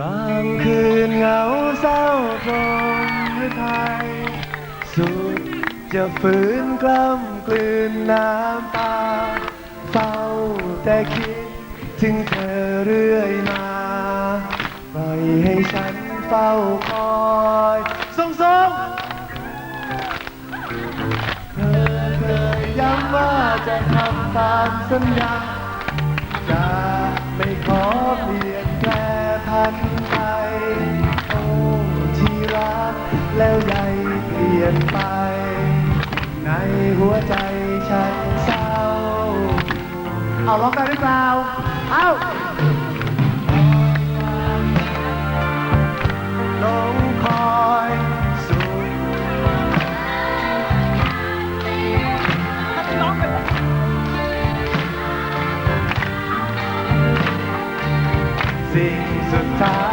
บางคืนเหงาเศร้าตรมหรือไทย สุดจะฝืนกล้ำกลืนน้ำตาเฝ้าแต่คิดถึงเธอเรื่อยมาปล่อยให้ฉันเฝ้าคอยส่งส่งเธอเคยย้ำว่าจะทำตามสัญญา นไปโอ้ที่รักแล้วใหญ่เปลี่ยนไป ในหัวใจฉันเศร้า เอาร้องได้หรือเปล่า เอา สิ่งสุดท้า